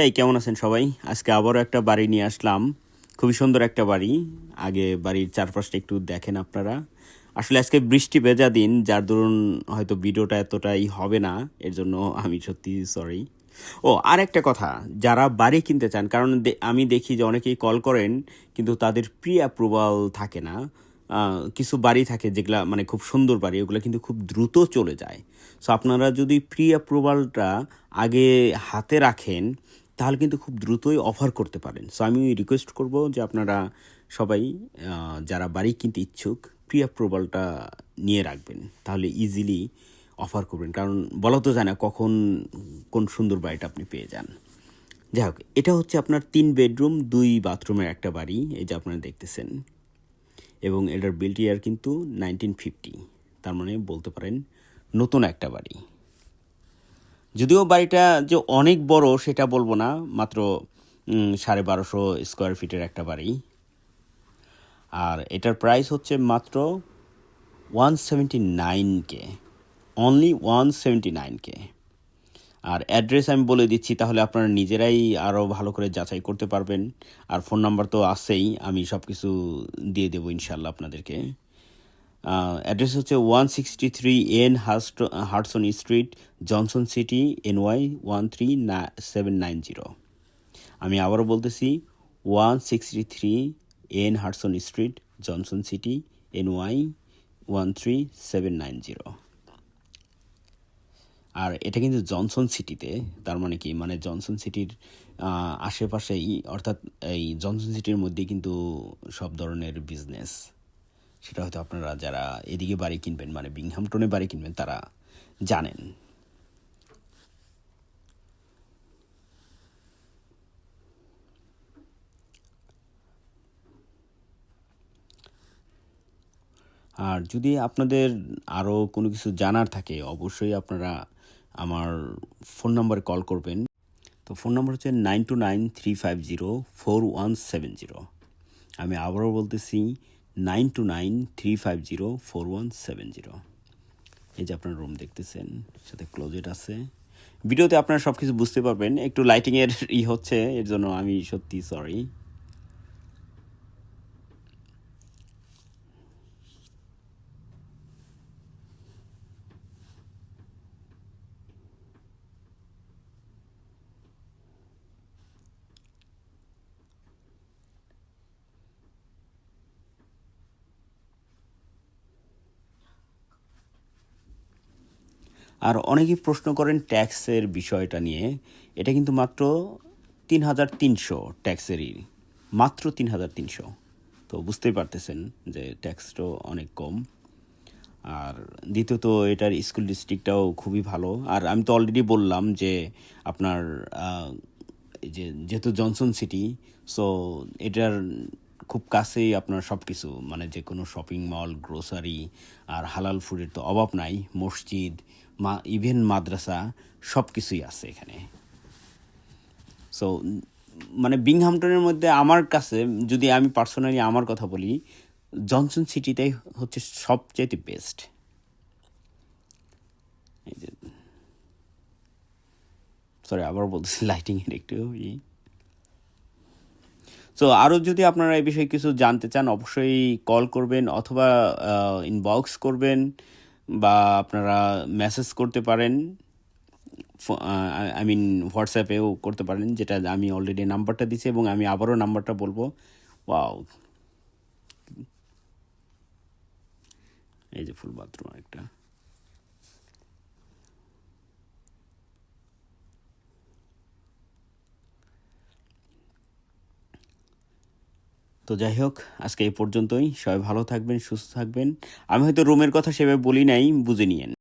হ্যাঁ কেমন আছেন সবাই? আজকে আবারও একটা বাড়ি নিয়ে আসলাম। খুবই সুন্দর একটা বাড়ি। আগে বাড়ির চারপাশটা একটু দেখেন আপনারা। আসলে আজকে বৃষ্টি ভেজা দিন, যার দরুন হয়তো ভিডিওটা এতটাই হবে না। এর জন্য আমি সত্যি সরি ও আর একটা কথা, যারা বাড়ি কিনতে চান, কারণ আমি দেখি যে অনেকেই কল করেন, কিন্তু তাদের প্রি অ্যাপ্রুভাল থাকে না। কিছু বাড়ি থাকে যেগুলা মানে খুব সুন্দর বাড়ি, ওগুলো কিন্তু খুব দ্রুত চলে যায়। সো আপনারা যদি প্রি অ্যাপ্রুভালটা আগে হাতে রাখেন তাহলে কিন্তু খুব দ্রুতই অফার করতে পারেন। সো আমি রিকোয়েস্ট করব যে আপনারা সবাই যারা বাড়ি কিনতে ইচ্ছুক প্রি অ্যাপ্রুভালটা নিয়ে রাখবেন। তাহলে ইজিলি অফার করবেন। কারণ বলা তো যায় না কখন কোন সুন্দর বাড়িটা আপনি পেয়ে যান। যাই হোক, এটা হচ্ছে আপনার তিন বেডরুম দুই বাথরুমের একটা বাড়ি, এই যে আপনারা দেখতেছেন। এবং এটার বিল্ট ইয়ার কিন্তু নাইনটিন ফিফটি তার মানে বলতে পারেন নতুন একটা বাড়ি। যদিও বাড়িটা যে অনেক বড় সেটা বলব না, মাত্র সাড়ে বারোশো স্কোয়ার ফিটের একটা বাড়ি। আর এটার প্রাইস হচ্ছে মাত্র one seventy nine K only one seventy nine K আর অ্যাড্রেস আমি বলে দিচ্ছি, তাহলে আপনারা নিজেরাই আরও ভালো করে যাচাই করতে পারবেন। আর ফোন নাম্বার তো আছেই, আমি সব কিছু দিয়ে দেবো ইনশাল্লাহ আপনাদেরকে। অ্যাড্রেস হচ্ছে one sixty three N Hartson street Johnson City N Y one three seven nine zero আমি আবারও বলতেছি one sixty three N Hartson street Johnson City N Y one three seven nine zero আর এটা কিন্তু Johnson সিটিতে তার মানে কি? মানে জনসন সিটির আশেপাশেই, অর্থাৎ এই জনসন সিটির মধ্যে কিন্তু সব ধরনের বিজনেস সেটা হয়তো আপনারা যারা এদিকে বাড়ি কিনবেন মানে বিংহামটনে বাড়ি কিনবেন, তারা জানেন। আর যদি আপনাদের আরও কোনো কিছু জানার থাকে, অবশ্যই আপনারা আমার ফোন নম্বরে কল করবেন। তো ফোন নাম্বার হচ্ছে nine two nine three five zero four one seven zero. আমি আবারও বলতেছি nine two nine three five zero four one seven zero. এই যে আপনার রুম দেখতেছেন, সাথে ক্লোজেট আছে। ভিডিওতে আপনারা সব কিছু বুঝতে পারবেন। একটু লাইটিংয়ের ই হচ্ছে, এর জন্য আমি সত্যি সরি আর অনেকেই প্রশ্ন করেন ট্যাক্সের বিষয়টা নিয়ে। এটা কিন্তু মাত্র তিন হাজার তিনশো ট্যাক্সেরই, মাত্র তিন হাজার তিনশো। তো বুঝতেই পারতেছেন যে ট্যাক্সটাও অনেক কম। আর দ্বিতীয়ত, এটার স্কুল ডিস্ট্রিক্টটাও খুবই ভালো। আর আমি তো অলরেডি বললাম যে আপনার যে যেহেতু জনসন সিটি, সো এটার খুব কাছেই আপনার সব কিছু মানে যে কোনো শপিং মল, গ্রোসারি আর হালাল ফুডের তো অভাব নাই, মসজিদ মা ইভেন মাদ্রাসা সব কিছুই আছে এখানে। সো মানে বিংহামটনের মধ্যে আমার কাছে, যদি আমি পার্সোনালি আমার কথা বলি জনসন সিটিটাই হচ্ছে সবচেয়ে বেস্ট সরি আবার বলতেছি লাইটিংয়ের একটু ই। সো আরও যদি আপনারা এই বিষয়ে কিছু জানতে চান, অবশ্যই কল করবেন অথবা ইনবক্স করবেন। বা আপনারা মেসেজ করতে পারেন আই মিন হোয়াটসঅ্যাপেও করতে পারেন, যেটা আমি অলরেডি নাম্বারটা দিছি এবং আমি আবারও নাম্বারটা বলব। ওয়াও এই যে ফুল বাথরুম একটা তো যাই হোক, আজকে এই পর্যন্তই। সবাই ভালো থাকবেন, সুস্থ থাকবেন। আমি হয়তো রুমের কথা সেভাবে বলি নাই, বুঝে নিয়েন।